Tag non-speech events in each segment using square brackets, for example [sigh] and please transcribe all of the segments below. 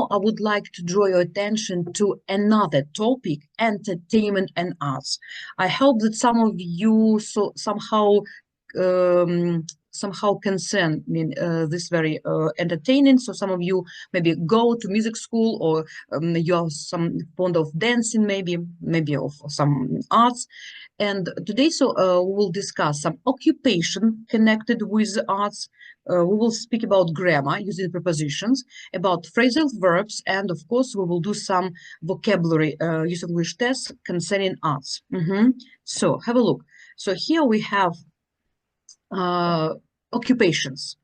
now I would like to draw your attention to another topic, entertainment and arts. I hope that some of you so somehow um, somehow concern in uh, this very uh, entertaining. So some of you maybe go to music school or um, you are some fond of dancing, maybe maybe of some arts. And today, so uh, we will discuss some occupation connected with arts. Uh, we will speak about grammar using prepositions, about phrasal verbs, and of course, we will do some vocabulary uh, use of English tests concerning arts. Mhm. So have a look. So here we have uh, occupations,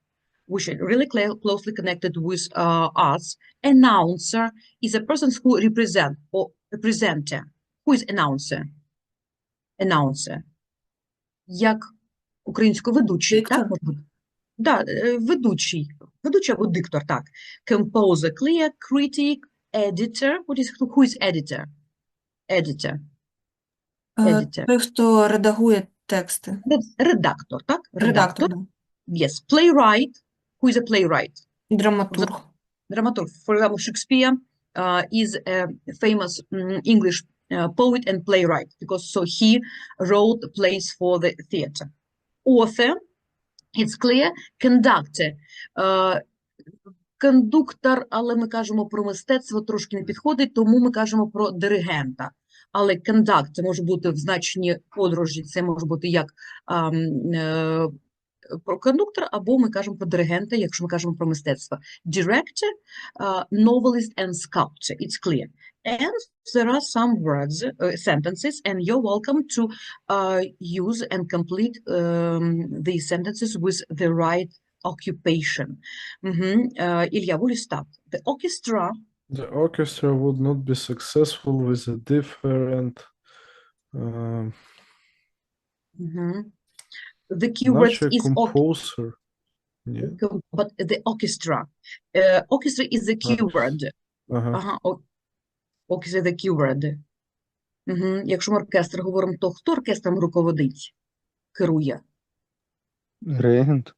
which are really closely connected with uh, arts. Announcer is a person who represent or a presenter. Who is announcer? Announcer. Як українською ведучий? Диктор. Да, е, ведучий. Ведучий або диктор, так. Composer, clear, critic, editor. What is, who is editor? Editor. Е, Editor. Той, хто редагує тексти. Редактор, так? Редактор. Yes. Playwright. Who is a playwright? Драматург. dramaturg. For example, Shakespeare uh, is a famous mm, English uh, poet and playwright because so he wrote plays for the theater. Author, it's clear, conductor. Uh, кондуктор, але ми кажемо про мистецтво, трошки не підходить, тому ми кажемо про диригента. Але кондакт це може бути в значенні подорожі, це може бути як ам, е, про кондуктора, або ми кажемо про диригента, якщо ми кажемо про мистецтво. Director, uh, novelist and sculptor. It's clear. and there are some words, uh, sentences, and you're welcome to uh, use and complete um, sentences with the right occupation. Mm -hmm. uh, Ilya, will you start? The orchestra. The orchestra would not be successful with a different. Um, mm -hmm. The keyword is composer. Yeah. But the orchestra, uh, orchestra is the keyword. -huh. -huh. О- orchestra the keyword. Угу. Якщо ми оркестр говоримо, то хто оркестром руководить, керує? Регент.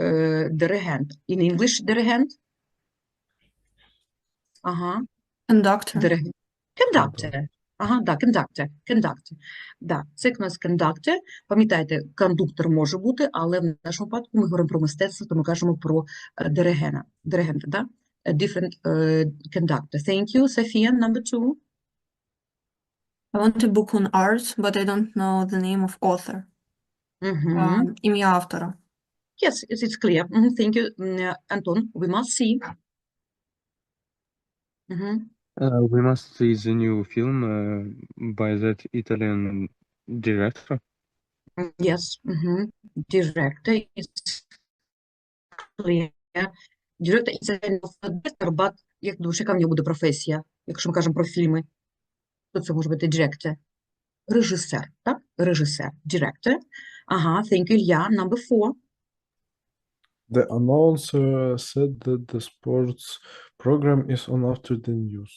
Е, диригент. In English диригент? Ага, Кондактор. диригент. Conductor. Ага, да, conductor. Conductor. Да, це у нас conductor. Пам'ятайте, кондуктор може бути, але в нашому випадку ми говоримо про мистецтво, то ми кажемо про е, диригена. Диригента, да? A different е, conductor. Thank you, Sophia. Number two. I want a book on arts, but I don't know the name of author. Угу. А, Ім'я автора. Yes, it's, it's clear. Mhm, Thank you, mm, uh, Anton. We must see. Mhm. Uh, we must see the new film uh, by that Italian director. Mm, Yes. mhm. Director is clear. Director is a kind of a director, but як думаєш, яка в нього буде професія, якщо ми кажемо про фільми? То це може бути director. Режисер, так? Режисер. Director. Ага, thank you, Ілля. Number four. The announcer said that the sports program is on after the news.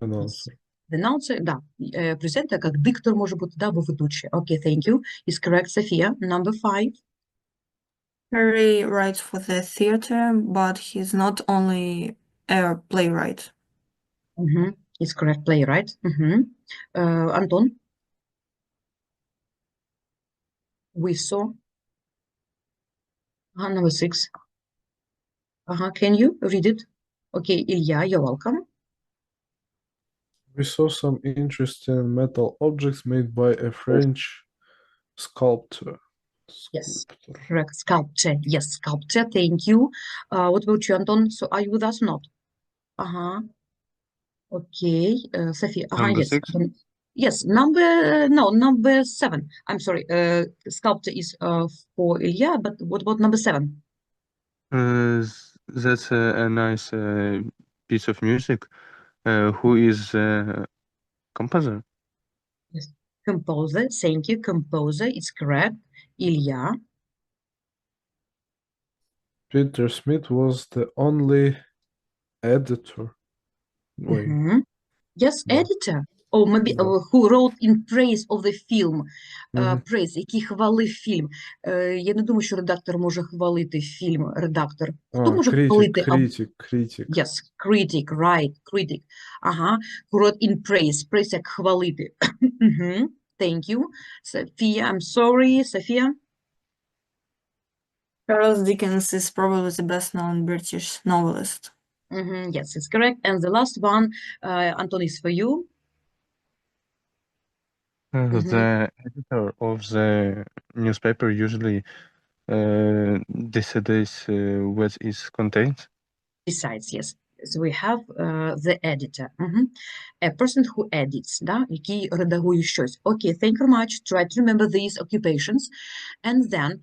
Announcer. The announcer, да. Е, Презентер, як диктор може бути, да, або ведучий. Окей, thank you. Is correct, Софія. Number five. Harry writes for the theater, but he's not only a playwright. Mm-hmm. It's correct playwright. Mm-hmm. Uh, Anton, we saw. Uh, number six. Uh-huh. Can you read it? Okay, Ilya, you're welcome. We saw some interesting metal objects made by a French sculptor. Yes. Correct. Sculpture. Yes, sculpture. Thank you. Uh, what about you, Anton? So are you with us or not? Uh-huh. Okay. Uh, Sophie. Uh-huh, Number yes. six? Um, yes, number, no, number seven. I'm sorry. Uh, sculpture is uh, for Ilya, but what about number seven? Uh, that's a, a nice uh, piece of music. Uh, who is uh, composer? Composer, thank you. Composer, it's correct. Ilya, Peter Smith was the only editor. Wait, mhm. Yes, No. editor. Or maybe Да. uh, who wrote in praise of the film. Uh, Мгм. praise, який хвалив фільм. Е, Я не думаю, що редактор може хвалити фільм, редактор. Хто А, може критик, хвалити критик, критик. Yes, critic, right, critic. Ага, who wrote in praise. Praise як хвалити. Мгм, Thank you. Sophia, I'm sorry, Sophia. Charles Dickens is probably the best known British novelist. Mm -hmm, yes, it's correct. And the last one, uh, Anton, is for you. Mm -hmm. The editor of the newspaper usually uh, decides uh, what is contained. Decides, yes. So we have uh, the editor. Мгм. A person who edits, да, який редагує щось. Okay, thank you very much. Try to remember these occupations. And then,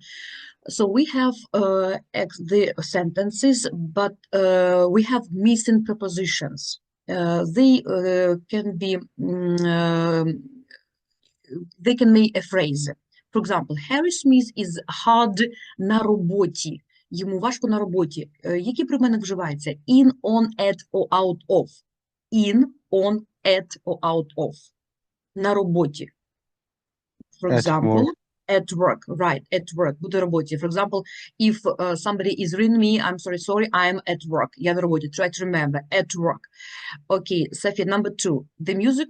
so we have uh, ex- the sentences, but uh, we have missing prepositions. Uh, they uh, can be, mm, um, they can make a phrase. For example, Harry Smith is hard на роботі. Йому важко на роботі. Е, Який прийменник вживається? In, on, at or out of. In, on, at or out of. На роботі. For At example, work. at work, right, at work, бути роботі. For example, if uh, somebody is reading me, I'm sorry, sorry, I'm at work. Я на роботі. Try to remember, at work. Okay, Sophie, number two. The music,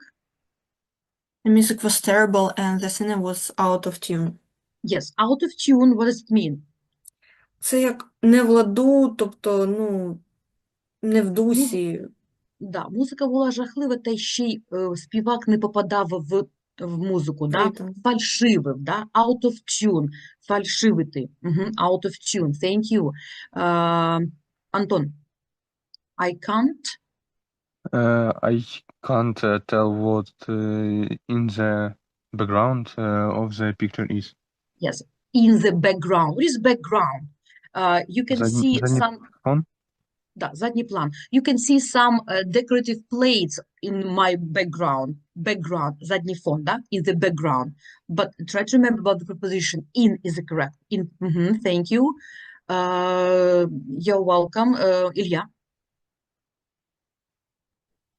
The music was terrible and the singer was out of tune. yes, out of tune, what does it mean? Це як не в ладу, тобто, ну, не в дусі. Да, музика була жахлива, та й ще й е, співак не попадав в, в музику, да? ритм. Фальшивив, да? Out of tune, фальшивити. Мгм, Out of tune, thank you. Е, Антон, I can't, Uh, I can't uh, tell what uh, in the background uh, of the picture is. yes, in the background. What is background? Uh, you can Задній- see задній some, план? да, задній план. You can see some uh, decorative plates in my background. Background, задній фон, да? In the background. But try to remember about the preposition in is the correct. In, mhm, thank you. Uh, you're welcome. Uh, Ілля.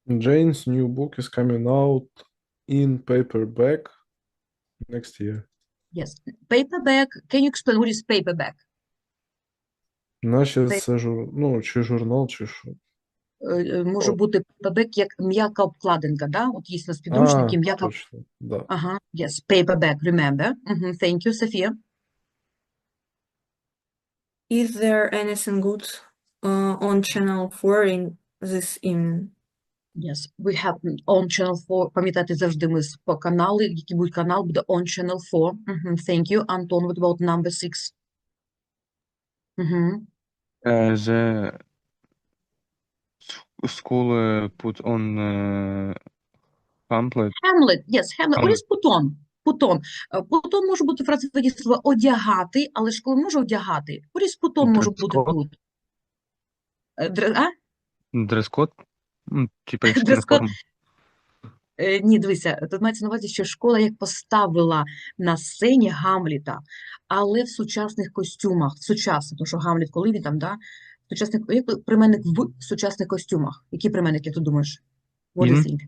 Jane's new book is coming out in paperback next year. Yes. Paperback. Can you explain what is paperback? Наче Пей- це жур... ну, чи журнал, чи що. Е, е, Може О. бути paperback як м'яка обкладинка, да? От є у нас підручники, А, м'яка точно, да. Ага, yes, paperback, remember. Mhm, thank you, Sophia. Is there anything good uh, on Channel 4 in this evening? Yes, we have mm, on channel 4, пам'ятайте завжди ми з- по канали, який буде канал, буде on channel 4. Mhm, thank you. Антон, what about number 6? Mhm, Uh, the s- school uh, put on uh, pamphlet. Hamlet, yes, Hamlet. What Hamlet. is put on? Put on. Е, Put on може бути фраза слова одягати, але ж коли може одягати? What is put on може бути Dress code. тут? Е, дре- А? Дрес-код? Ну, Типа якщо Дрес-код. форма. Е, Ні, дивися, тут мається на увазі, що школа як поставила на сцені Гамліта, але в сучасних костюмах, в сучасних, тому що Гамліт, коли він там, да? Сучасний, як прийменник в сучасних костюмах? Який прийменник, як ти думаєш? What do you In. think?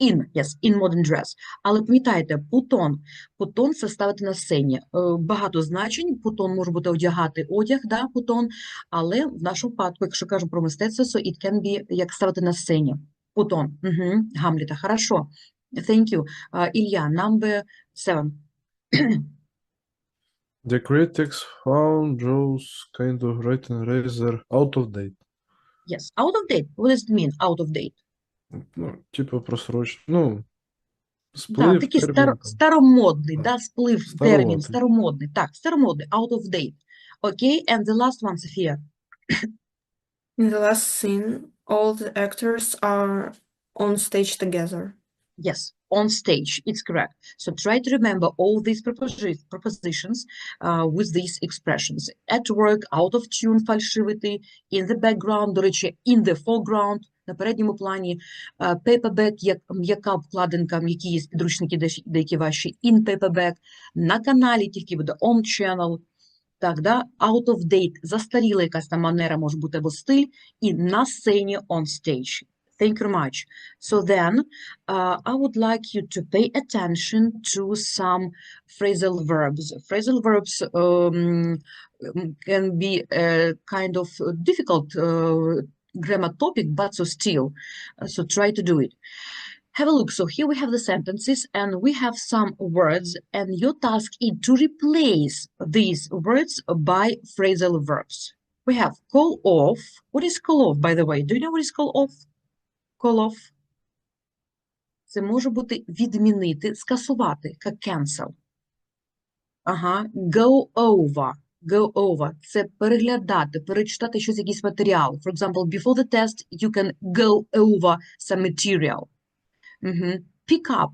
In, yes, in modern dress. Але пам'ятайте, путон. Путон це ставити на сцені. Е, Багато значень. Путон може бути одягати одяг, да, путон. Але в нашому випадку, якщо кажемо про мистецтво, so it can be як ставити на сцені. Путон. Угу. Гамліта. Хорошо. Thank you. Uh, Ілля, number seven. [clears throat] The critics found Joe's kind of writing rather out of date. Yes. Out of date. What does it mean, out of date? Ну, типу просрочений. Ну, Да, сплив такий термін стар, старомодний, Да. да, сплив термін, Староватий. старомодний. Так, старомодний, out of date. Окей, and the last one, Софія. In the last scene, all the actors are on stage together. Yes, on stage, it's correct. So try to remember all these proposi- propositions uh, with these expressions. At work, out of tune, фальшивити, in the background, до речі, in the foreground, на передньому плані, uh, paperback, як м'яка обкладинка, м'які є підручники дещо- деякі ваші, in paperback, на каналі тільки буде on channel, так, да? out of date, застаріла якась там манера може бути або стиль, і на сцені on stage. Thank you very much. So then, uh, I would like you to pay attention to some phrasal verbs. Phrasal verbs um, um, can be a kind of uh, difficult uh, grammar topic, but so still, uh, so try to do it. Have a look. So here we have the sentences and we have some words and your task is to replace these words by phrasal verbs. We have call off. What is call off, by the way? Do you know what is call off? Call off. Це може бути відмінити, скасувати, як cancel. Ага, go over. Go over. Це переглядати, перечитати щось, якийсь матеріал. For example, before the test, you can go over some material. Pick.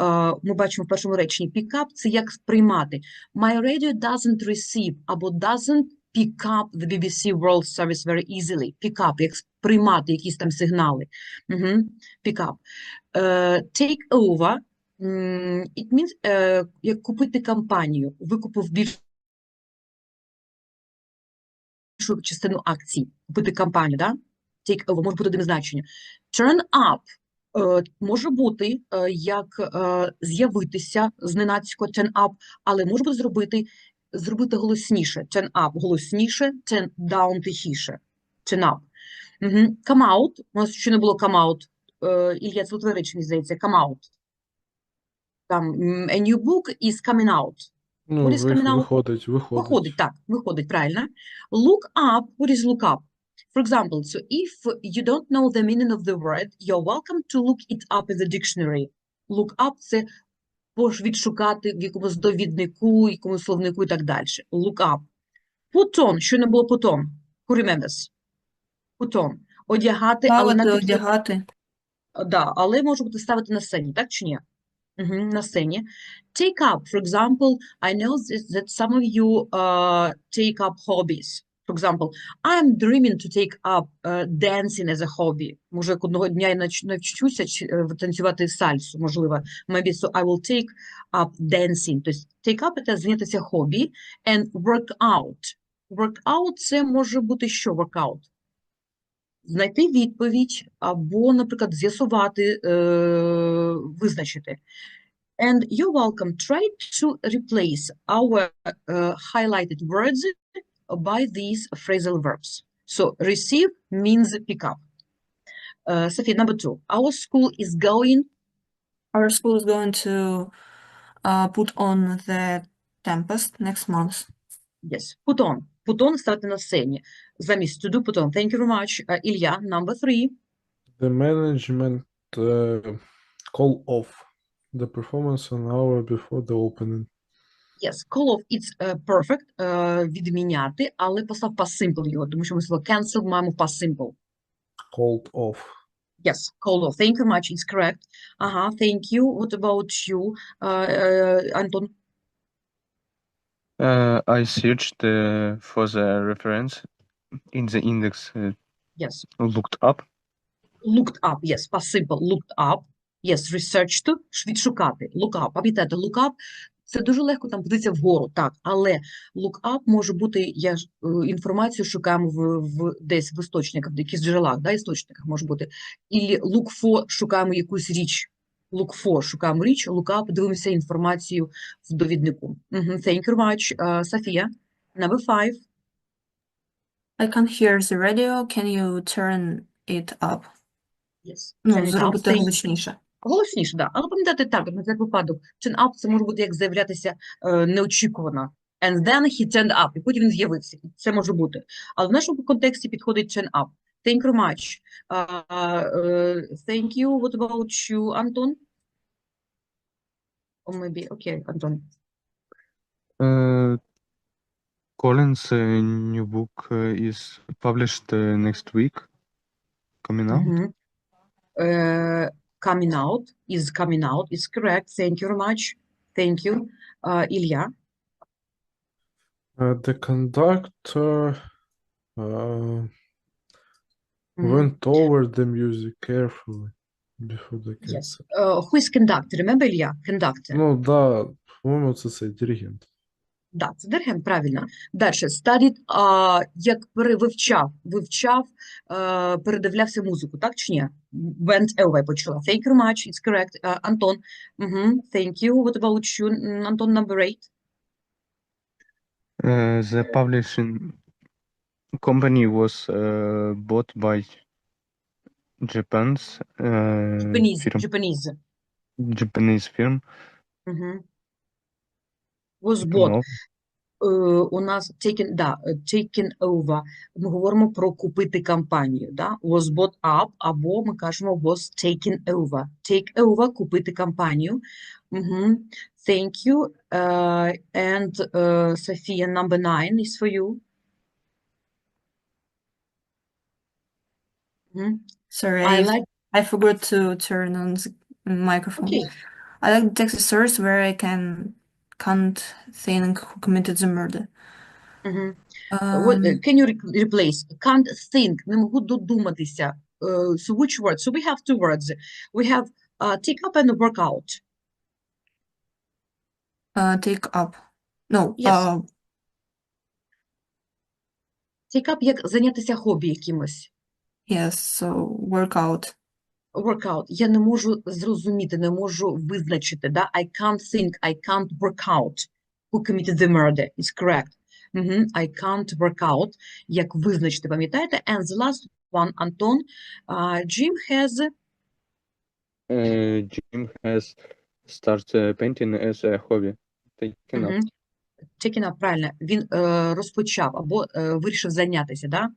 Е, Ми бачимо в першому реченні. Up – це як сприймати. My radio doesn't receive або doesn't pick up the BBC World Service very easily. Up, як сприймати якісь там сигнали. Угу. Pick up. Е, Take over. It means е, як купити компанію. Викупив більшу частину акцій. Купити компанію, да? Take over, може бути одним значенням. Turn up. Е, може бути е, як е, з'явитися зненацько turn up, але може бути зробити, зробити голосніше. Turn up голосніше, turn down тихіше. Turn up. Угу. Come out. У нас ще не було come out. Ілля, це твоє речення, здається. Come out. Там, a new book is coming out. Ну, What is coming out? виходить, виходить. Виходить, так, виходить, правильно. Look up, what is look up? For example, so if you don't know the meaning of the word, you're welcome to look it up in the dictionary. Look up – це відшукати в якомусь довіднику, якомусь словнику і так далі. Look up. Put on, що не було put on? Who remembers? Put on. Одягати, але підходить- одягати. Да, але може бути ставити на сцені, так чи ні? Угу, на сцені. Take up, for example, I know that, that some of you uh, take up hobbies. For example, I'm dreaming to take up uh, dancing as a hobby. Може, одного дня я навчуся е, танцювати сальсу, можливо. Maybe so I will take up dancing. Тобто take up – це зайнятися хобі. And work out. Work out – це може бути що workout? знайти відповідь або, наприклад, з'ясувати, е, визначити. And you're welcome. Try to replace our uh, highlighted words by these phrasal verbs. So receive means pick up. Uh, Sophie, number two. Our school is going. Our school is going to uh, put on the Tempest next month. Yes, put on. Put on стати на сцені. Замість to do put on. Thank you very much. Uh, Ілля, number three. The management uh, call off the performance an hour before the opening. Yes, call off it's uh, perfect, uh, відміняти, але постав past simple його, тому що ми слово cancel маємо past simple. Called off. Yes, call off. Thank you much, it's correct. Ага, thank you. What about you, uh, uh, Антон? Uh, I searched uh, for the reference in the index, uh, Yes, looked up. looked up, yes, past simple, looked up. Yes, researched, ш- відшукати, look up. Пам'ятаєте, look up – це дуже легко там подивитися вгору, так, але look up може бути, я ж е, інформацію шукаємо в, в десь в істочниках, в якихось джерелах, да, істочниках може бути. І look for шукаємо якусь річ. Look for шукаємо річ, look up дивимося інформацію в довіднику. Мгм, Thank you much. Uh, Софія, number five. I can't hear the radio. Can you turn it up? Yes. Ну, зробити Thank- голосніше. Да. Але пам'ятати так, на цей випадок, turn up це може бути як заявлятися е, неочікувано. And then he turned up, і потім він з'явився. Це може бути. Але в нашому контексті підходить turn up. Thank you very much. Uh, uh, thank you. What about you, Антон? Or maybe, okay, Антон. Uh, Colin's uh, new book uh, is published uh, next week. Coming out. Мгм. Е, coming out is coming out is correct. Thank you very much. Thank you. Uh, Ілля. Uh, the conductor uh, Мгм. went over the music carefully before the Yes. concert. Uh, who is conductor? Remember, Ілля? Conductor. Ну, да, по-моєму, це цей диригент. Да, це Дерхем, правильно. Далі, studied, а, як перевивчав, вивчав, е, передивлявся музику, так чи ні? Went away, почула. Thank you much, it's correct. Е, Антон, угу, thank you. What about you, Антон, number eight? Uh, the publishing company was uh, bought by Japan's uh, Japanese, firm, Japanese. Japanese firm. Угу. Was bought. No, Е, у нас taken, да, е, taken over. Ми говоримо про купити компанію, да? Was bought up, або ми кажемо was taken over. Take over, купити компанію. Угу. Thank you. Uh, and uh, Софія, number nine is for you. Мгм. Sorry, I I, like, I forgot to turn on the microphone. okay. I like the Texas source where I can can't think who committed the murder. Мгм. What, Um, uh, can you re- replace? Can't think. Не можу додуматися. Uh, so which word? So we have two words. We have uh, take up and work out. uh, take up. No, Yes. uh, Take up як зайнятися хобі якимось. yes, so workout. Workout. Я не можу зрозуміти, не можу визначити. Да? I can't think, I can't work out. Who committed the murder? It's correct. Мгм. I can't work out. Як визначити, пам'ятаєте? And the last one, Антон. Uh, Jim has uh, Jim has started uh, painting as a hobby. Taken up. Мгм. Taken up, правильно. Він е, розпочав або е, вирішив зайнятися, да?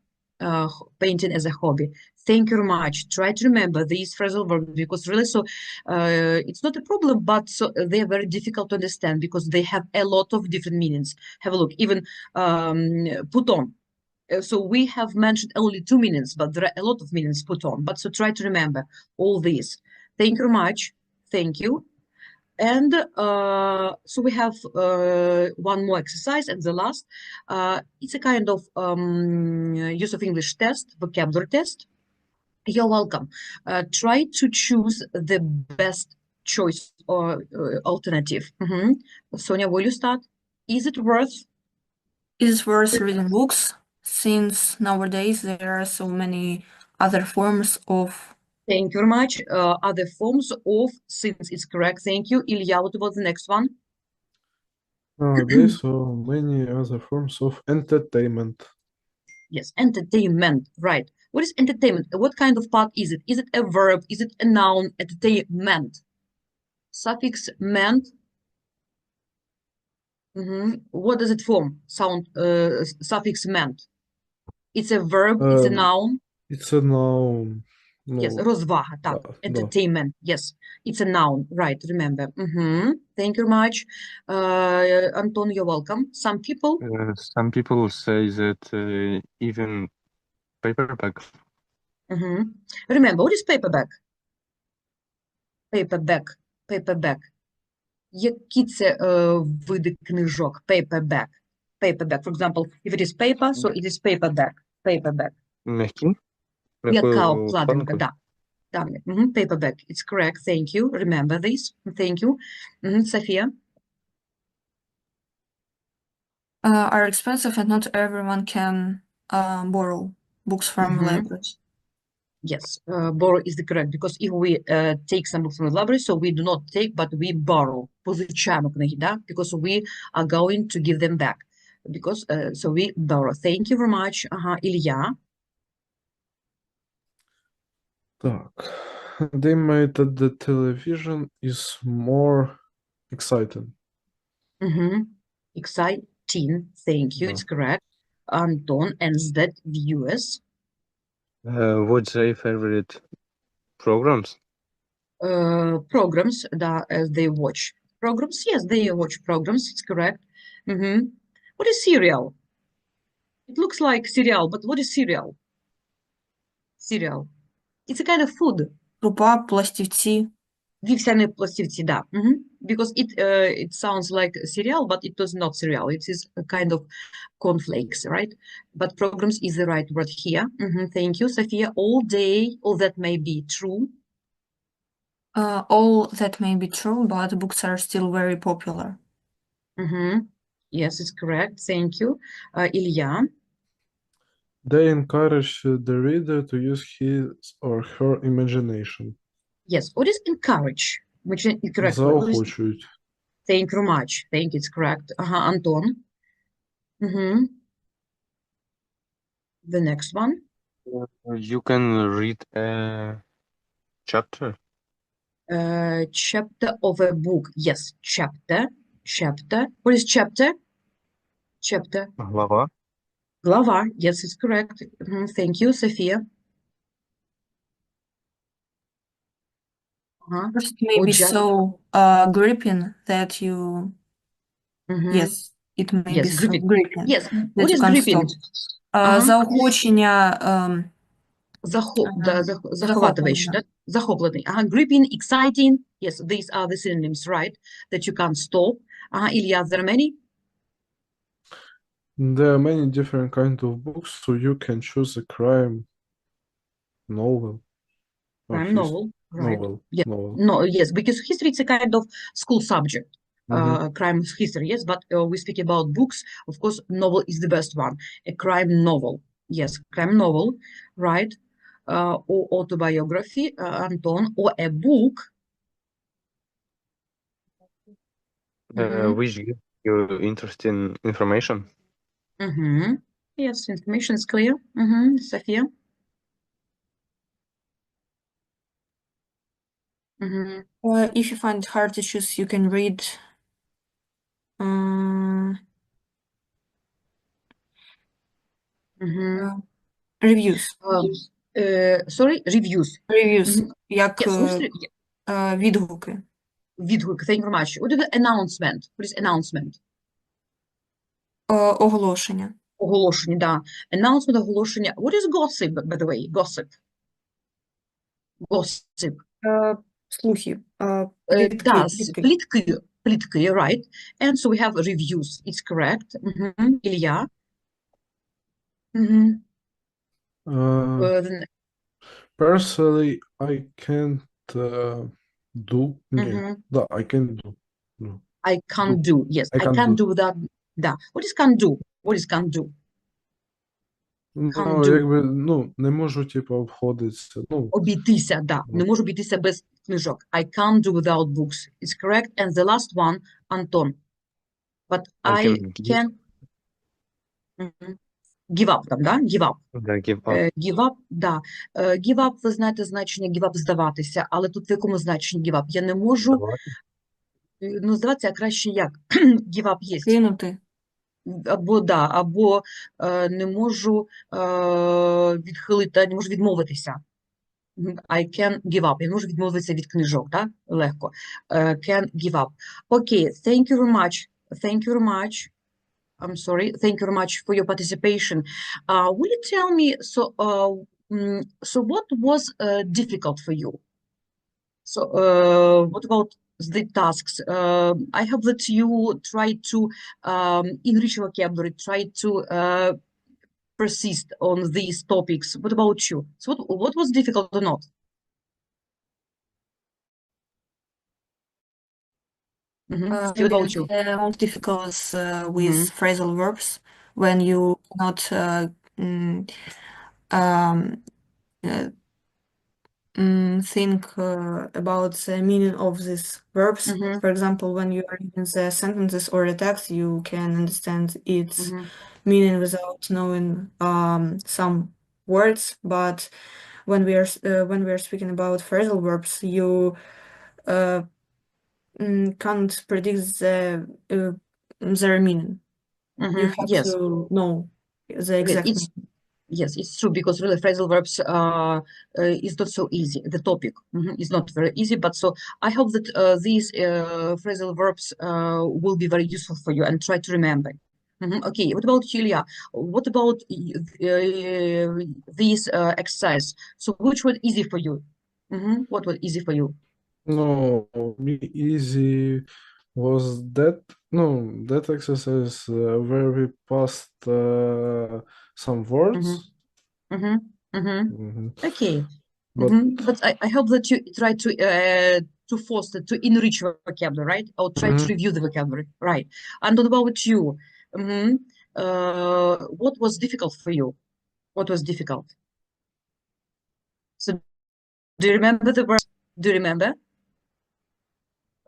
Uh, painting as a hobby. Thank you very much. Try to remember these phrasal verbs because really, so uh, it's not a problem, but so they are very difficult to understand because they have a lot of different meanings. Have a look. Even um, put on. Uh, So we have mentioned only two meanings, but there are a lot of meanings put on. But so try to remember all these. Thank you very much. Thank you. And uh, so we have uh, one more exercise, and the last, uh, it's a kind of um, use of English test, vocabulary test. You're welcome. Try to choose the best choice or alternative. Mhm. Sonia, will you start? Is it worth? Is worth reading books since nowadays there are so many other forms of Thank you very much. Uh, other forms of, since it's correct, thank you. Ilya, what about the next one? Nowadays, [clears throat] so many other forms of entertainment. Yes, entertainment, right. What is entertainment? What kind of part is it? Is it a verb? Is it a noun? Entertainment. Suffix ment. Mhm. What does it form? Sound, uh, suffix ment. It's a verb, it's a Um, noun. It's a noun. Yes, No, розвага, так. да, да. Entertainment, yes. It's a noun, right, remember. Mhm. Thank you very much. Uh, Anton, you're welcome. Some people, Uh, some people say that uh, even paperback mhm. Remember, what is paperback? Paperback, paperback. Які це е, види книжок? Paperback. Paperback. For example, if it is paper, so it is paperback. Paperback. м'який. М'яка М'якою обкладинка, обкладинкою. да. Да, мгм, Paperback. It's correct. Thank you. Remember this. Thank you. Мгм, Софія. uh, are expensive and not everyone can uh, borrow books from Mhm. libraries. Yes, uh, borrow is the correct because if we uh, take some books from the library, so we do not take, but we borrow. Позичаємо книги, да? Because we are going to give them back. Because, uh, so we borrow. Thank you very much. Ага, Ілля. Так. They made that the television is more exciting. Угу. Exciting. Thank you. Да. It's correct. Антон and that viewers. Uh, what's their favorite programs? Uh, programs, да, as they watch. Programs, yes, they watch programs. It's correct. Угу. What is serial? It looks like cereal, but what is cereal? Cereal. It's a kind of food. Крупа, пластівці. Вівсяні пластівці, да. Мгм. Because it uh, it sounds like cereal, but it is not cereal. It is a kind of cornflakes, right? But programs is the right word here. Mhm, Thank you, Sophia. All day, all that may be true. Uh, all that may be true, but books are still very popular. Mhm. Yes, it's correct. Thank you. Uh, Ilya. They encourage the reader to use his or her imagination. Yes. What is encourage? Which is correct word. What is- Заохочують. Thank you very much. Thank you. It's correct. Ага, Антон. Mm-hmm. The next one. You can read a chapter. Uh, chapter of a book. Yes, chapter. Chapter. What is chapter? Chapter. Глава. Глава. Yes, it's correct. Mhm, Thank you, София. Ага. First, maybe just- so uh, gripping that you, mhm. yes, it may Yes, be so gripping. gripping Yes. that What you is can't gripping? stop. Uh, Ага. заохочення, um, Захоп, да, Ага. зах- захватывающий, да? Захоплений. Ага, gripping, exciting. Yes, these are the synonyms, right? That you can't stop. Ага, Илья, there are many? There are many different kind of books, so you can choose a crime novel or Crime novel, right? novel, Yeah. novel. No, yes, because history is a kind of school subject. Mhm. uh, crime history, yes, but uh, we speak about books. Of course, novel is the best one. A crime novel, yes, crime novel, right? Uh, or autobiography, uh, Anton, or a book. Uh, Mhm. which gives you interesting information. Mm-hmm. Yes, information is clear. Mm-hmm. Sophia. Mm-hmm. uh, if you find it hard to choose, you can read um, Mm-hmm. uh, reviews. Um, uh, sorry, reviews. Reviews, Мгм. як Yes, е, мусли- е, відгуки. відгук. Thank you very much. What is the announcement? What is announcement? Е, оголошення. Оголошення, да. Announcement, оголошення. What is gossip, by the way? Gossip. Gossip. Е, слухи. Е, Uh, плітки, да, с- плітки. плітки, плітки, right? And so we have reviews. It's correct. Мгм. Ілля. Мгм. Uh, Uh, the ne- personally, I can't uh, do. Ні, мгм. да, I can do. No. I can't do. Yes, I I can't can't do. do that. Да. What is can't do? What is can't do? Ну, do. якби, ну, не можу, типу, обходитися. Ну, Обійтися, да. Не Ну. можу обійтися без книжок. I can't do without books. It's correct. And the last one, Anton. But I I can give- can Мгм. give up там, да? Give up. Да, give up. Е, Give up, да. Е, Give up, ви знаєте значення give up здаватися, але тут в якому значенні give up? Я не можу, Давай. е, ну, здаватися, а краще як? [clears throat] Give up є. Кинути. Або, да, або е, не можу е, відхилити, не можу відмовитися. I can give up. Я можу відмовитися від книжок, так? Легко. Е, Can give up. Окей, okay. thank you very much. Thank you very much. I'm sorry. Thank you very much for your participation. Uh, will you tell me, so, uh, mm, so what was uh, difficult for you? So, uh, what about the tasks? Uh, I hope that you try to um, enrich your vocabulary, try to uh, persist on these topics. What about you? So, what, what was difficult or not? Uh, Sophie, what about you? the most difficult uh, with phrasal verbs when you not uh, mm, um, uh, mm, think uh, about the meaning of these verbs. Mhm. For example, when you are reading the sentences or the text, you can understand its Mhm. meaning without knowing um, some words. But when we are s- uh, when we are speaking about phrasal verbs, you uh, mm, can't predict the uh, their meaning. You Mhm. have Yes. to know the Okay, exact meaning. Yes, it's true because really phrasal verbs uh, uh, is not so easy. The topic mhm, is not very easy, but so I hope that uh, these uh, phrasal verbs uh, will be very useful for you and try to remember. Mhm, Okay, what about Julia? What about uh, uh, exercise? So which was easy for you? Mhm, What was easy for you? No, easy was that no that exercise uh, where we passed uh, some words. Mhm, mhm. Mhm. Okay. But Mhm. But I, I hope that you try to uh, to foster, to enrich your vocabulary, right? Or try to Mhm. review the vocabulary, right? And what about you? Mhm. Uh, what was difficult for you? What was difficult? So, do you remember the words? Do you remember?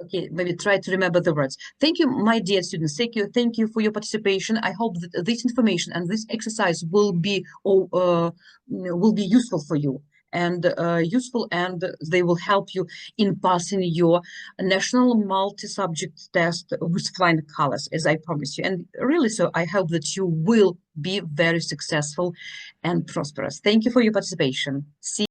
Okay, maybe try to remember the words. Thank you, my dear students. Thank you, thank you for your participation. I hope that this information and this exercise will be or uh, will be useful for you and uh, useful, and they will help you in passing your national multi-subject test with flying colors, as I promised you. And really, so I hope that you will be very successful and prosperous. Thank you for your participation. See